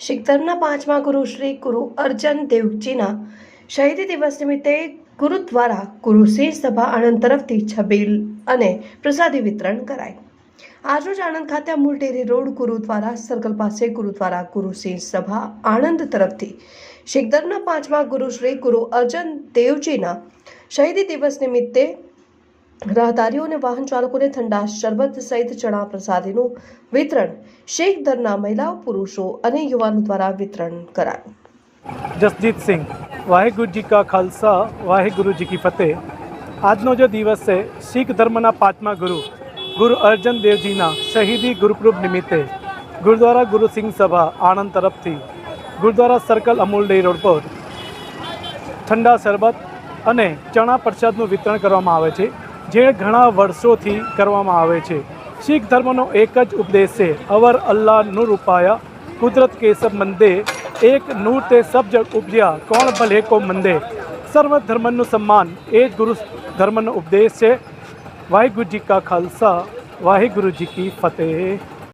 શીખ ધર્મના પાંચમા ગુરુ શ્રી ગુરુ અર્જન દેવજીના શહીદી દિવસ નિમિત્તે ગુરુદ્વારા ગુરુ સિંહ સભા આણંદ તરફથી છબીલ અને પ્રસાદી વિતરણ કરાય આજરોજ આણંદ ખાતે Amul dairy road Gurudwara circle પાસે ગુરુદ્વારા ગુરુ સિંહ સભા આણંદ તરફથી શીખ ધર્મના પાંચમા ગુરુ શ્રી ગુરુ અર્જન દેવજીના શહીદી દિવસ નિમિત્તે રાહદારીઓ અને વાહન ચાલકોને ઠંડા શરબત સહિત ચણા પ્રસાદીનું વિતરણ શેખ દરના મહિલાઓ, પુરુષો અને યુવાનો દ્વારા વિતરણ કરાયું. જસજીત સિંહ, વાહેગુરુ જી કા ખાલસા, વાહેગુરુ જી કી ફતેહ. આજનો જે દિવસ છે, શીખ ધર્મના પાંચમા ગુરુ ગુરુ અર્જન દેવજીના શહીદી ગુરુપૂર્વ નિમિત્તે ગુરુદ્વારા ગુરુ સિંહ સભા આણંદ તરફથી Gurudwara circle Amul dairy road પર ઠંડા શરબત અને ચણા પ્રસાદનું વિતરણ કરવામાં આવે છે. જે ઘણા વર્ષોથી કરવામાં આવે છે. શીખ ધર્મનો એક જ ઉપદેશ છે, અવર અલ્લાહ નૂર ઉપાયા કુદરત કે સબ મંદે, એક નૂર તે સબ જગ ઉપજ્યા, કોણ ભલે કો મંદે. સર્વ ધર્મનું સન્માન એ જ ગુરુ ધર્મનો ઉપદેશ છે. વાહેગુરુજી કા ખાલસા વાહેગુરુજી કી ફતેહ.